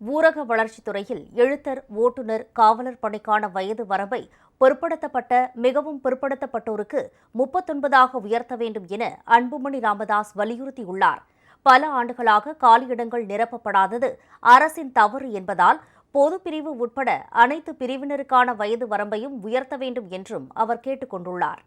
ஊரக வளர்ச்சித் துறையில் எழுத்தர் ஓட்டுநர் காவலர் பணிக்கான வயது வரம்பை பிற்படுத்தப்பட்ட மிகவும் பிற்படுத்தப்பட்டோருக்கு முப்பத்தொன்பதாக உயர்த்த வேண்டும் என அன்புமணி ராமதாஸ் வலியுறுத்தியுள்ளார். பல ஆண்டுகளாக காலியிடங்கள் நிரப்பப்படாதது அரசின் தவறு என்பதால் பொதுப்பிரிவு உட்பட அனைத்து பிரிவினருக்கான வயது வரம்பையும் உயர்த்த வேண்டும் என்றும் அவர் கேட்டுக் கொண்டுள்ளார்.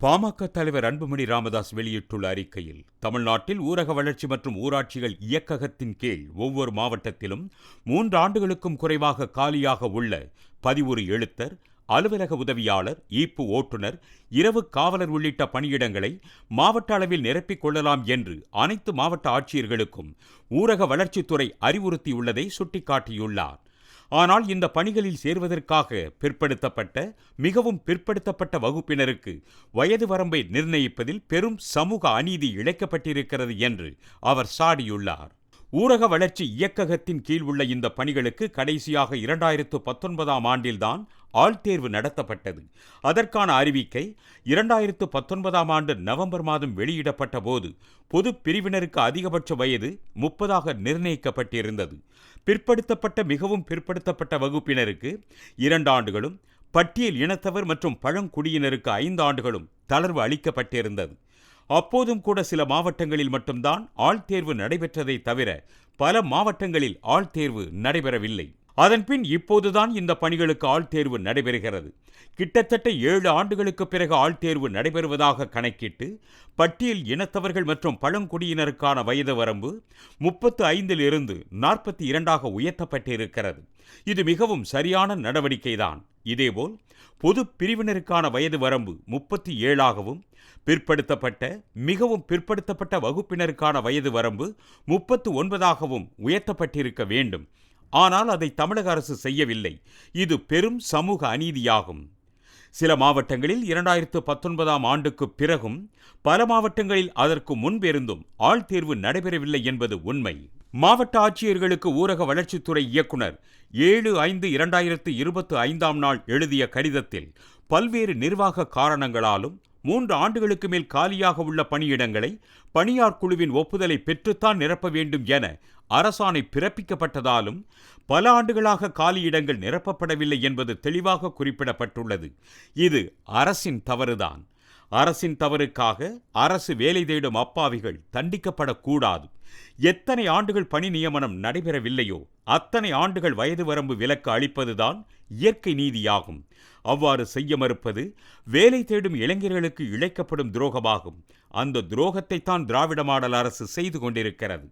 பாமக தலைவர் அன்புமணி ராமதாஸ் வெளியிட்டுள்ள அறிக்கையில் தமிழ்நாட்டில் ஊரக வளர்ச்சி மற்றும் ஊராட்சிகள் இயக்ககத்தின் கீழ் ஒவ்வொரு மாவட்டத்திலும் மூன்று ஆண்டுகளுக்கும் குறைவாக காலியாக உள்ள பதிவுறு எழுத்தர் அலுவலக உதவியாளர் ஈப்பு ஓட்டுநர் இரவு காவலர் உள்ளிட்ட பணியிடங்களை மாவட்ட அளவில் நிரப்பிக் கொள்ளலாம் என்று அனைத்து மாவட்ட ஆட்சியர்களுக்கும் ஊரக வளர்ச்சித்துறை அறிவுறுத்தியுள்ளதை சுட்டிக்காட்டியுள்ளார். ஆனால் இந்த பணிகளில் சேர்வதற்காக பிற்படுத்தப்பட்ட மிகவும் பிற்படுத்தப்பட்ட வகுப்பினருக்கு வயது வரம்பை நிர்ணயிப்பதில் பெரும் சமூக அநீதி இழைக்கப்பட்டிருக்கிறது என்று அவர் சாடியுள்ளார். ஊரக வளர்ச்சி இயக்ககத்தின் கீழ் உள்ள இந்த பணிகளுக்கு கடைசியாக இரண்டாயிரத்து பத்தொன்பதாம் ஆண்டில்தான் ஆள்தேர்வு நடத்தப்பட்டது. அதற்கான அறிவிக்கை இரண்டாயிரத்து பத்தொன்பதாம் ஆண்டு நவம்பர் மாதம் வெளியிடப்பட்ட போது பொது பிரிவினருக்கு அதிகபட்ச வயது முப்பதாக நிர்ணயிக்கப்பட்டிருந்தது. பிற்படுத்தப்பட்ட மிகவும் பிற்படுத்தப்பட்ட வகுப்பினருக்கு இரண்டு ஆண்டுகளும் பட்டியல் இனத்தவர் மற்றும் பழங்குடியினருக்கு ஐந்து ஆண்டுகளும் தளர்வு அளிக்கப்பட்டிருந்தது. அப்போதும் கூட சில மாவட்டங்களில் மட்டும்தான் ஆள்தேர்வு நடைபெற்றதை தவிர பல மாவட்டங்களில் ஆள்தேர்வு நடைபெறவில்லை. அதன்பின் இப்போதுதான் இந்த பணிகளுக்கு ஆள்தேர்வு நடைபெறுகிறது. கிட்டத்தட்ட ஏழு ஆண்டுகளுக்கு பிறகு ஆள்தேர்வு நடைபெறுவதாக கணக்கிட்டு பட்டியல் இனத்தவர்கள் மற்றும் பழங்குடியினருக்கான வயது வரம்பு முப்பத்து ஐந்தில் இருந்து நாற்பத்தி இரண்டாக உயர்த்தப்பட்டிருக்கிறது. இது மிகவும் சரியான நடவடிக்கைதான். இதேபோல் பொது பிரிவினருக்கான வயது வரம்பு முப்பத்தி ஏழாகவும் பிற்படுத்தப்பட்ட மிகவும் பிற்படுத்தப்பட்ட வகுப்பினருக்கான வயது வரம்பு முப்பத்து ஒன்பதாகவும் உயர்த்தப்பட்டிருக்க வேண்டும். ஆனால் அதை தமிழக அரசு செய்யவில்லை. இது பெரும் சமூக அநீதியாகும். சில மாவட்டங்களில் இரண்டாயிரத்து பத்தொன்பதாம் ஆண்டுக்கு பிறகும் பல மாவட்டங்களில் அதற்கு முன்பிருந்தும் ஆள்தேர்வு நடைபெறவில்லை என்பது உண்மை. மாவட்ட ஆட்சியர்களுக்கு ஊரக வளர்ச்சித்துறை இயக்குனர் ஏழு ஐந்து இரண்டாயிரத்து இருபத்து ஐந்தாம் நாள் எழுதிய கடிதத்தில் பல்வேறு நிர்வாக காரணங்களாலும் மூன்று ஆண்டுகளுக்கு மேல் காலியாக உள்ள பணியிடங்களை பணியார் குழுவின் ஒப்புதலை பெற்றுத்தான் நிரப்ப வேண்டும் என அரசாணை பிறப்பிக்கப்பட்டதாலும் பல ஆண்டுகளாக காலியிடங்கள் நிரப்பப்படவில்லை என்பது தெளிவாக குறிப்பிடப்பட்டுள்ளது. இது அரசின் தவறுதான். அரசின் தவறுக்காக அரசு வேலை தேடும் அப்பாவிகள் தண்டிக்கப்படக்கூடாது. எத்தனை ஆண்டுகள் பணி நியமனம் நடைபெறவில்லையோ அத்தனை ஆண்டுகள் வயது வரம்பு விலக்கு அளிப்பதுதான் இயற்கை நீதியாகும். அவ்வாறு செய்ய மறுப்பது வேலை தேடும் இளைஞர்களுக்கு இழைக்கப்படும் துரோகமாகும். அந்த துரோகத்தை தான் திராவிட மாடல் அரசு செய்து கொண்டிருக்கிறது.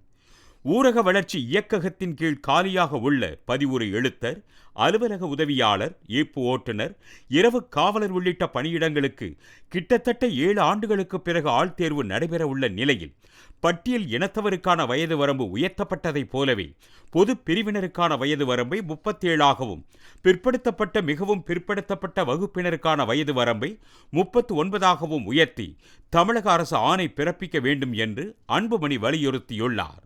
ஊரக வளர்ச்சி இயக்ககத்தின் கீழ் காலியாக உள்ள பதிவுரை எழுத்தர் அலுவலக உதவியாளர் ஈப்பு ஓட்டுநர் இரவு காவலர் உள்ளிட்ட பணியிடங்களுக்கு கிட்டத்தட்ட ஏழு ஆண்டுகளுக்கு பிறகு ஆள்தேர்வு நடைபெற உள்ள நிலையில் பட்டியல் இனத்தவருக்கான வயது வரம்பு உயர்த்தப்பட்டதைப் போலவே பொது பிரிவினருக்கான வயது வரம்பை முப்பத்தேழாகவும் பிற்படுத்தப்பட்ட மிகவும் பிற்படுத்தப்பட்ட வகுப்பினருக்கான வயது வரம்பை முப்பத்து ஒன்பதாகவும் உயர்த்தி தமிழக அரசு ஆணை பிறப்பிக்க வேண்டும் என்று அன்புமணி வலியுறுத்தியுள்ளார்.